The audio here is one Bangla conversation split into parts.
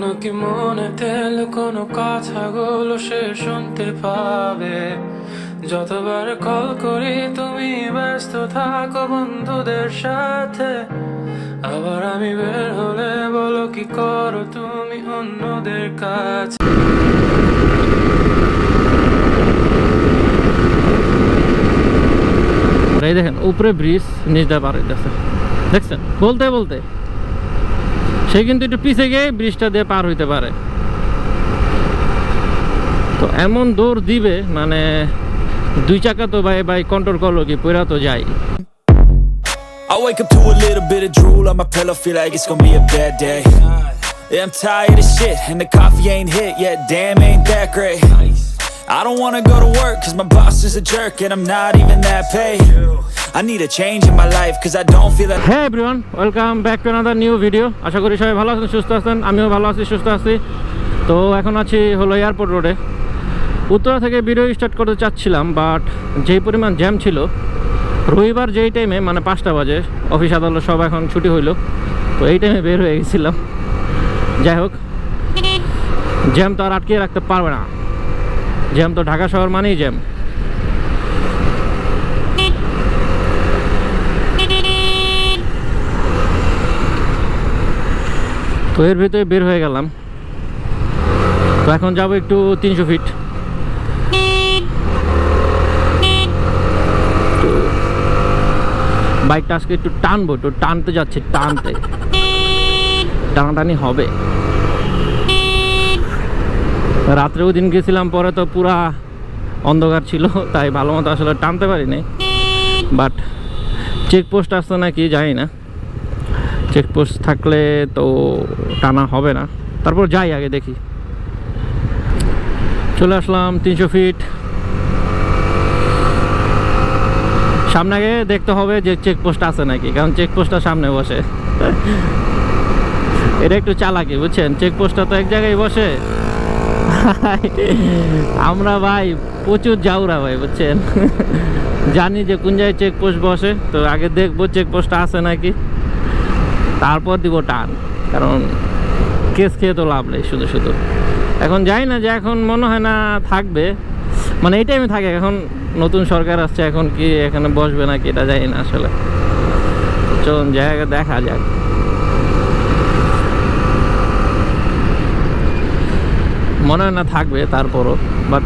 এখনও কি মনে তেল? কোনো কথাগুলো সে শুনতে পাবে। যতবার কল করি তুমি ব্যস্ত থাকো বন্ধুদের সাথে। আবার আমি বের হলে বলো কি করো তুমি অন্যদের কাছে? দেখেন, উপরে ব্রিজ নিচটা পার হইতেছে দেখছেন? বলতে বলতে। সে কিন্তু একটু পিছে গিয়ে ব্রিজটা দিয়ে পার হইতে পারে তো এমন দৌড় দিবে মানে দুই চাকা তো ভাই ভাই কন্ট্রোল করল কি পয়রা তো যাই I wake up to a little bit of drool on my pillow, feel like it's gonna be a bad day. Yeah, I'm tired of shit, and the coffee ain't hit yet, damn, ain't that great. I don't wanna go to work, cause my boss is a jerk, and I'm not even that paid. I need a change in my life, cause I don't feel that. হ্যাঁ everyone welcome back to another new video আশা করি সবাই ভালো আছেন সুস্থ আছেন আমিও ভালো আছি সুস্থ আছি তো এখন আছি হলো এয়ারপোর্ট রোডে উত্তরা থেকে ভিডিও স্টার্ট করতে চাচ্ছিলাম বাট যেই পরিমাণ জ্যাম ছিল রবিবার যেই টাইমে মানে পাঁচটা বাজে অফিস আদালত সব এখন ছুটি হইল তো এই টাইমে বের হয়ে গেছিলাম যাই হোক জ্যাম তো আর আটকে রাখতে পারবে না জ্যাম তো ঢাকা শহর মানেই জ্যাম। তো এর ভিতরে বের হয়ে গেলাম। তো এখন যাব একটু তিনশো ফিট। বাইকটা আজকে একটু টানবো একটু টানতে যাচ্ছে, টানতে। টানাটানি হবে। রাত্রে ওই দিন গেছিলাম, পরে তো পুরা অন্ধকার ছিল, তাই ভালো মতো আসলে টানতে পারিনি। বাট চেকপোস্ট আসতো নাকি জানি না। চেকপোস্ট থাকলে তো টানা হবে না। তারপর যাই আগে দেখি। চলে আসলাম তিনশো ফিট সামনে আগে দেখতে হবে যে চেকপোস্ট আছে নাকি, কারণ চেকপোস্টটা সামনে বসে। এটা একটু চালাকি, বুঝছেন? চেকপোস্টটা তো এক জায়গায় বসে। আমরা ভাই প্রচুর যাওরা ভাই, বুঝছেন? জানি যে কোন জায়গায় চেকপোস্ট বসে, তো আগে দেখব চেকপোস্টটা আছে নাকি। তারপর দিব টান, কারণ কেস খেয়ে তো লাভ নেই শুধু শুধু। এখন যাই না যে এখন মনে হয় না থাকবে। মানে এই টাইমে থাকে, এখন নতুন সরকার আসছে, এখন কি এখানে বসবে নাকি, এটা জানি না আসলে। চলুন জায়গা দেখা যাক। মনে হয় না থাকবে তারপরও বাট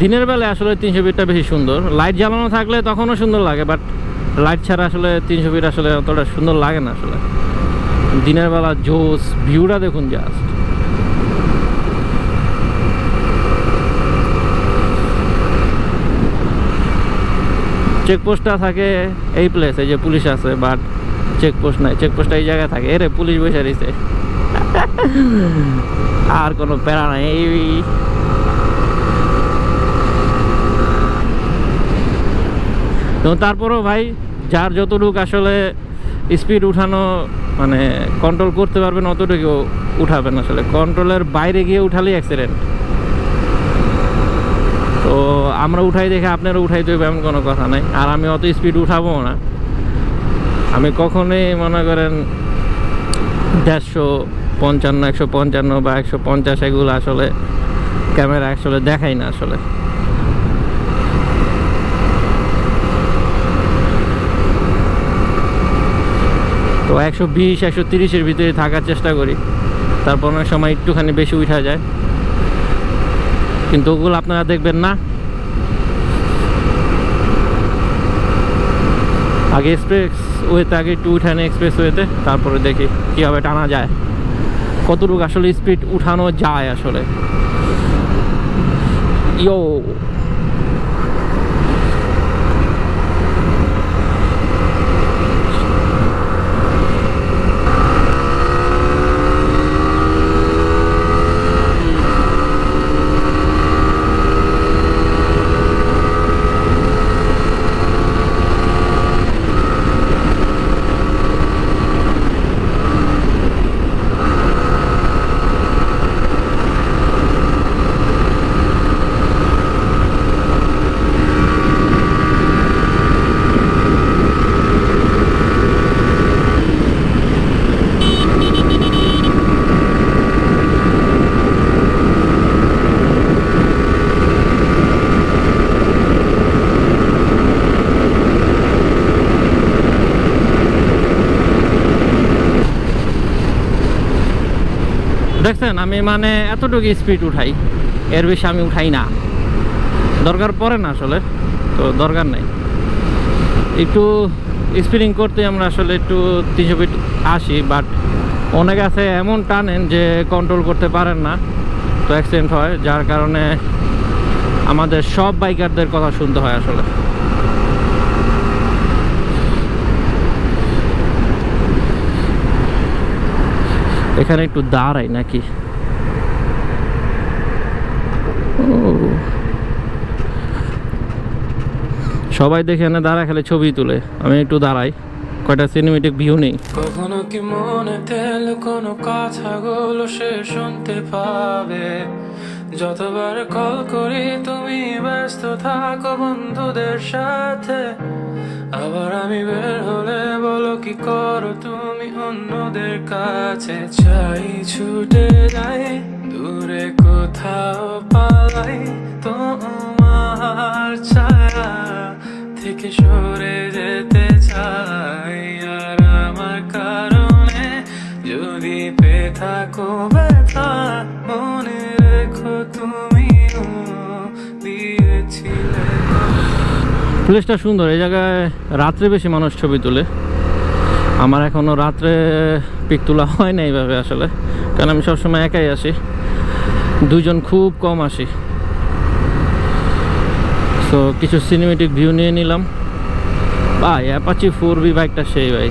দিনের বেলায় আসলে তিনশো ফিটটা বেশি সুন্দর। লাইট জ্বালানো থাকলে তখনও সুন্দর লাগে বাট লাইট ছাড়া আসলে তিনশো ফিট আসলে অতটা সুন্দর লাগে না আসলে। দিনের বেলা জোস ভিউটা দেখুন জাস্ট চেকপোস্টটা থাকে এই প্লেসে যে পুলিশ আছে বাট চেকপোস্ট নাই চেকপোস্টটা এই জায়গায় থাকে। এরে, পুলিশ বসে রয়েছে। আর কোনো প্যারা নাই। তো তারপরেও ভাই, যার যতটুকু আসলে স্পিড উঠানো মানে কন্ট্রোল করতে পারবেন, অতটুকু উঠাবেন আসলে। কন্ট্রোলের বাইরে গিয়ে উঠালেই অ্যাক্সিডেন্ট তো আমরা উঠাই দেখে আপনারা উঠাই দেবে এমন কোনো কথা নাই। আর আমি অত স্পিড উঠাবো না। আমি কখনোই মনে করেন দেড়শো পঞ্চান্ন, একশো পঞ্চান্ন বা একশো পঞ্চাশ এগুলো আসলে ক্যামেরা আসলে দেখাই না আসলে। তো একশো বিশ, একশো তিরিশের ভিতরে থাকার চেষ্টা করি। তারপর অনেক সময় একটুখানি বেশি উঠা যায়। কিন্তু ওগুলো আপনারা দেখবেন না। আগে এক্সপ্রেস ওয়েতে, আগে একটু উঠানে এক্সপ্রেস ওয়েতে, তারপরে দেখি কীভাবে টানা যায়। কতটুকু আসলে স্পিড উঠানো যায় আসলে? ইয়ো দেখছেন আমি মানে এতটুকু স্পিড উঠাই, এর বেশি আমি উঠাই না। দরকার পড়ে না আসলে, তো দরকার নেই। একটু স্পিডিং করতে আমরা আসলে একটু তিনশো ফিট আসি বাট অনেক আছে এমন টানেন যে কন্ট্রোল করতে পারেন না, তো অ্যাক্সিডেন্ট হয়, যার কারণে আমাদের সব বাইকারদের কথা শুনতে হয় আসলে। এখানে একটু দাঁড়াই নাকি? সবাই দেখে এনে দাঁড়া, খেলে ছবি তুলে। আমি একটু দাঁড়াই। কয়টা সিনেমেটিক ভিউ নেই। কখনো কি মনে তেল কোনো কথাগুলো সে শুনতে পাবে? যতবার কল করি, তুমি ব্যস্ত থাকো বন্ধুদের সাথে। আবার আমি বের হলে বলো কি করো? তুমি অন্যদের কাছে চাই ছুটে যাই, দূরে কোথাও পালাই। তোমার ছায়া থেকে সরে যেতে চাই। আর আমার কারণে যদি পেয়ে থাকো ব্যথা, মনে প্লেসটা সুন্দর। এই জায়গায় রাত্রে বেশি মানুষ ছবি তোলে। আমার এখনও রাত্রে পিক তোলা হয় না এইভাবে আসলে। কারণ আমি সবসময় একাই আসি। দুজন খুব কম আসি। তো কিছু সিনেমেটিক ভিউ নিয়ে নিলাম। ভাই অ্যাপাচি ফোর বি বাইকটা সেই ভাই।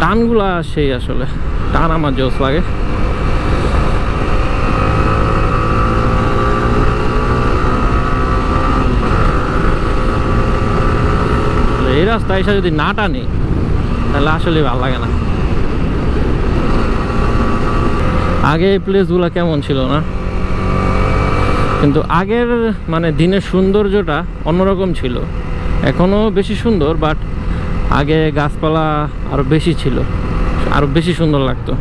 টানগুলা সেই আসলে। টান আমার জোস লাগে এই রাস্তা এসে যদি না টানে, তাহলে আসলে ভালো লাগে না। আগে এই প্লেসগুলো কেমন ছিল না? কিন্তু আগের মানে দিনের সৌন্দর্যটা অন্যরকম ছিল। এখনও বেশি সুন্দর বাট আগে গাছপালা আরও বেশি ছিল। আরও বেশি সুন্দর লাগতো।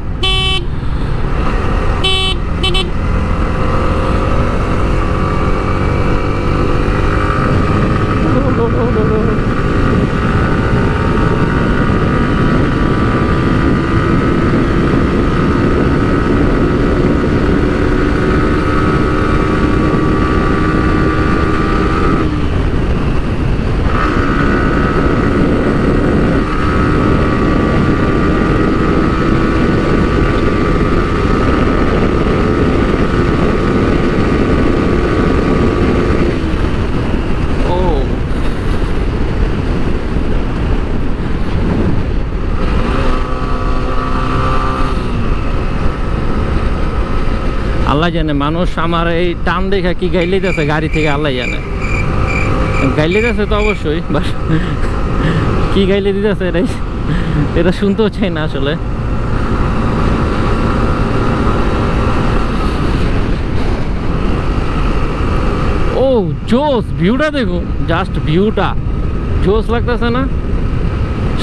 আল্লাহ জানে, মানুষ আমার এই টান দেখা কি গাইলে দিতেছে গাড়ি থেকে আল্লাহ জানে। গাইলে দিতেছে তো অবশ্যই বাট কি গাইলে দিতেছে এটাই, এটা শুনতেও চাই না আসলে। ও, জোস, ভিউটা দেখুন জাস্ট ভিউটা জোস লাগতেছে না?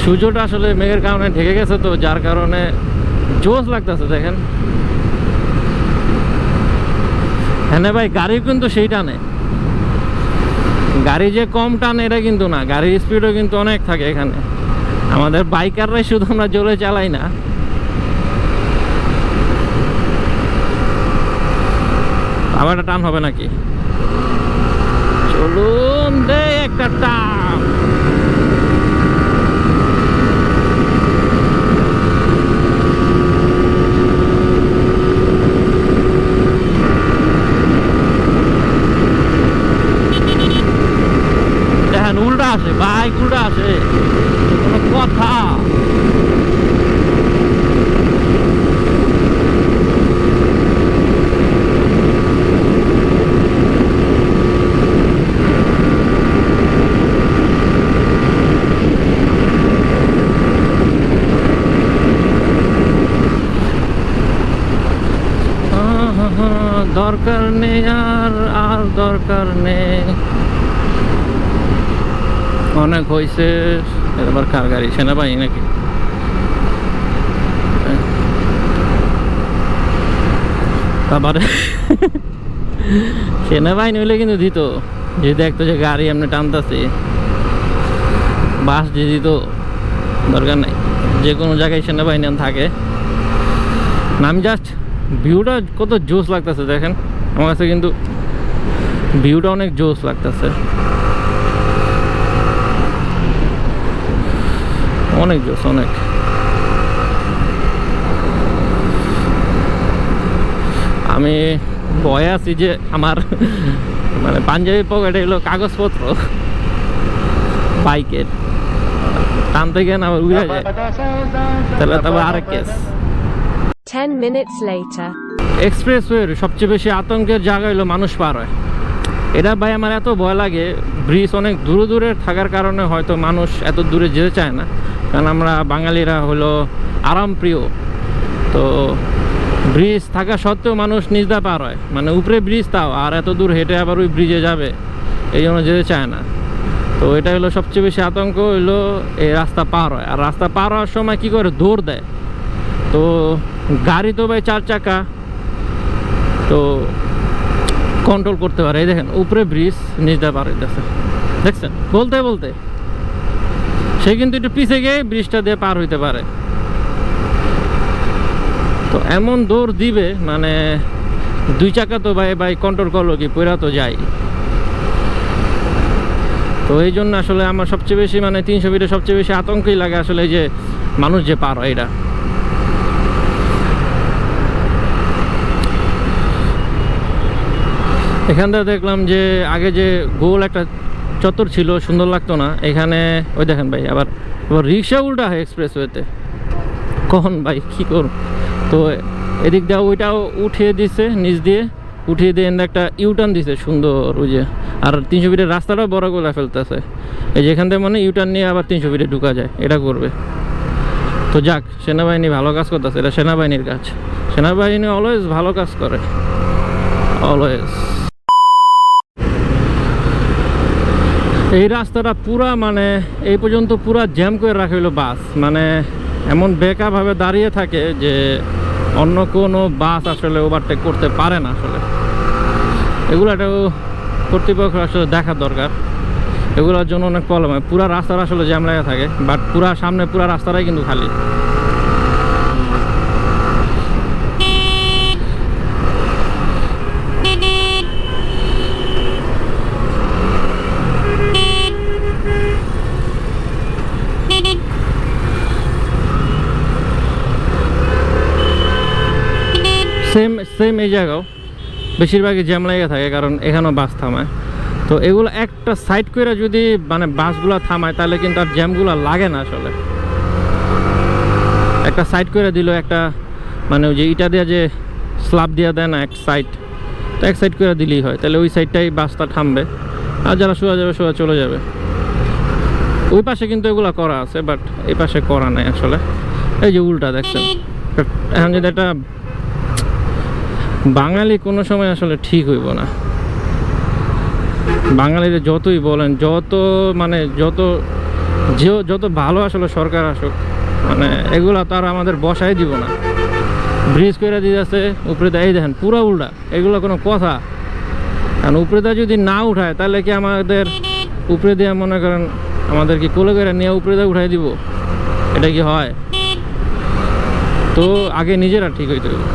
সূর্যটা আসলে মেঘের কারণে ঢেকে গেছে তো, যার কারণে জোস লাগতেছে, দেখেন। হ্যাঁ ভাই, গাড়ি কিন্তু সেই টানে। গাড়ি যে কম টানে এটা কিন্তু না, গাড়ির স্পিডও কিন্তু অনেক থাকে এখানে। আমাদের বাইকাররাই শুধু আমরা জোরে চালাই না। আবার টান হবে নাকি? চলুন দে একটা টান দেখেন উল্টা আছে বাইক উল্টা আসে কোনো কথা আহা, দরকার নেই আর আর দরকার নেই অনেক হয়েছে এবার কার গাড়ি? সেনাবাহিনী নাকি? তারপরে সেনাবাহিনী হইলে কিন্তু দিত। যে দেখতো যে গাড়ি এমনি টানতেছে, বাস দিয়ে দিত, দরকার নাই। যে কোনো জায়গায় সেনাবাহিনী থাকে। আমি জাস্ট, ভিউটা কত জোস লাগতেছে, দেখেন। আমার কাছে কিন্তু ভিউটা অনেক জোস লাগতেছে। অনেক জোস অনেক। আমি ভয়ে আছি যে আমার মানে পাঞ্জাবি পকেটে এগুলো কাগজপত্র বাইকের। টানতে গিয়ে না আবার উড়ে যায়। তাহলে তবে আরেক কেস 10 minutes later. এক্সপ্রেসওয়ের সবচেয়ে বেশি আতঙ্কের জায়গা হলো মানুষ পার হয়। এটা ভাই আমার এত ভয় লাগে ব্রিজ অনেক দূরে দূরে থাকার কারণে হয়তো মানুষ এত দূরে যেতে চায় না। কারণ আমরা বাঙালিরা হলো আরামপ্রিয় তো ব্রিজ থাকা সত্ত্বেও মানুষ নিজদা পার হয়। মানে উপরে ব্রিজ তাও, আর এত দূর হেঁটে আবার ওই ব্রিজে যাবে, এই জন্য যেতে চায় না। তো এটা হলো সবচেয়ে বেশি আতঙ্ক হলো এই রাস্তা পার হয়। আর রাস্তা পার হওয়ার সময় কী করে? দৌড় দেয়। তো গাড়ি তো ভাই চার চাকা। তো কন্ট্রোল করতে পারে। এই দেখেন, উপরে ব্রিজ পারে দেখছেন দেখছেন? বলতে বলতে, সে কিন্তু একটু পিছে গিয়ে ব্রিজটা দিয়ে পার হইতে পারে। তো এমন দৌড় দিবে মানে দুই চাকা তো ভাই ভাই কন্ট্রোল করল কি পয়রা তো যাই তো এই জন্য আসলে আমার সবচেয়ে বেশি মানে তিনশো ফিটে সবচেয়ে বেশি আতঙ্কই লাগে আসলে এই যে মানুষ যে পার হয় এটা এখান থেকে দেখলাম যে আগে যে গোল একটা চত্বর ছিল, সুন্দর লাগতো না। এখানে, ওই দেখেন ভাই, আবার আবার রিক্সা উল্টা হয় এক্সপ্রেসওয়েতে কখন ভাই, কী করুন তো এদিক দিয়ে ওইটাও উঠিয়ে দিছে, নিচ দিয়ে। উঠিয়ে দিয়ে একটা ইউটার্ন দিছে, সুন্দর, ওই যে। আর তিনশো ফিটের রাস্তাটাও বড় গোলা ফেলতেছে। এই যেখান থেকে মানে ইউটার্ন নিয়ে আবার তিনশো ফিটে ঢুকা যায়, এটা করবে। তো যাক, সেনাবাহিনী ভালো কাজ করতেছে, এটা সেনাবাহিনীর কাজ। সেনাবাহিনী অলওয়েজ ভালো কাজ করে। অলওয়েজ এই রাস্তাটা পুরা মানে এই পর্যন্ত পুরা জ্যাম করে রাখা হলো বাস। মানে এমন বেকাভাবে দাঁড়িয়ে থাকে যে অন্য কোনো বাস আসলে ওভারটেক করতে পারে না আসলে। এগুলো একটা কর্তৃপক্ষ আসলে দেখা দরকার। এগুলোর জন্য অনেক প্রবলেম হয়। পুরা রাস্তাটা আসলে জ্যাম লাগা থাকে বাট পুরা সামনে পুরা রাস্তাটাই কিন্তু খালি। সেম সেম এই জায়গাও। বেশিরভাগই জ্যাম লেগে থাকে, কারণ এখানেও বাস থামায়। তো এগুলো একটা সাইড করে যদি মানে বাসগুলো থামায়, তাহলে কিন্তু আর জ্যামগুলো লাগে না আসলে। একটা সাইড করে দিল, একটা মানে ওই যে ইটা দেওয়া যে স্ল্যাব দিয়ে দেয় না, এক সাইড তো এক সাইড করে দিলেই হয়, তাহলে ওই সাইডটাই বাসটা থামবে, আর যারা শোয়া যাবে শোয়া চলে যাবে। ওই পাশে কিন্তু এগুলো করা আছে বাট এই পাশে করা নাই আসলে। এই যে উল্টা দেখছেন। এখন যদি একটা বাঙালি কোনো সময় আসলে ঠিক হইব না। বাঙালিদের যতই বলেন, যত মানে যত যে, যত ভালো আসলে সরকার আসুক মানে এগুলা তারা আমাদের বসাই দিব না। ব্রিজ করে দিয়েছে উপরে এই দেখেন পুরো উল্টা, এগুলো কোনো কথা। কারণ উপরে দিয়ে যদি না উঠায়, তাহলে কি আমাদের উপরে দিয়ে মনে করেন আমাদের কি কোলে করে নিয়ে উপরে দিয়ে উঠাই দিব? এটা কি হয়? তো আগে নিজেরা ঠিক হইতে হবে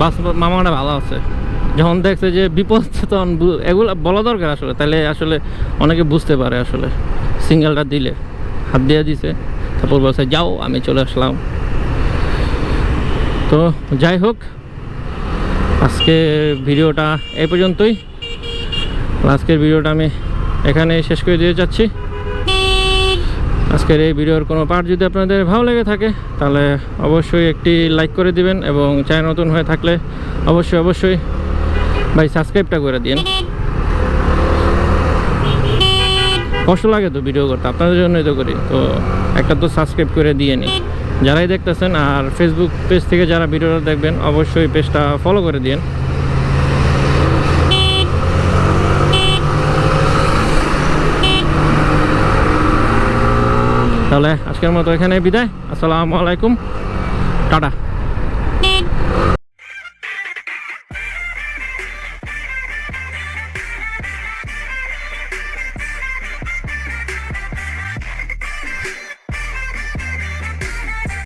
বাস মামাটা ভালো আছে। যখন দেখছে যে বিপদ তখন এগুলো বলা দরকার আসলে। তাহলে আসলে অনেকে বুঝতে পারে আসলে। সিঙ্গেলটা দিলে, হাত দিয়ে দিছে। তারপর বলছে, যাও, আমি চলে আসলাম। তো যাই হোক, আজকে ভিডিওটা এই পর্যন্তই। আজকের ভিডিওটা আমি এখানে শেষ করে দিয়ে যাচ্ছি। আজকের এই ভিডিওর কোনো পার্ট যদি আপনাদের ভালো লেগে থাকে, তাহলে অবশ্যই একটি লাইক করে দিবেন এবং চ্যানেল নতুন হয়ে থাকলে অবশ্যই অবশ্যই ভাই সাবস্ক্রাইবটা করে দিন কষ্ট লাগে তো ভিডিও করতে, আপনাদের জন্যই তো করি। তো একটা তো সাবস্ক্রাইব করে দিয়ে নিই যারাই দেখতেছেন আর ফেসবুক পেজ থেকে যারা ভিডিওটা দেখবেন, অবশ্যই পেজটা ফলো করে দিন তাহলে আজকের মতো এখানে বিদায়। আসসালামু আলাইকুম। টাটা।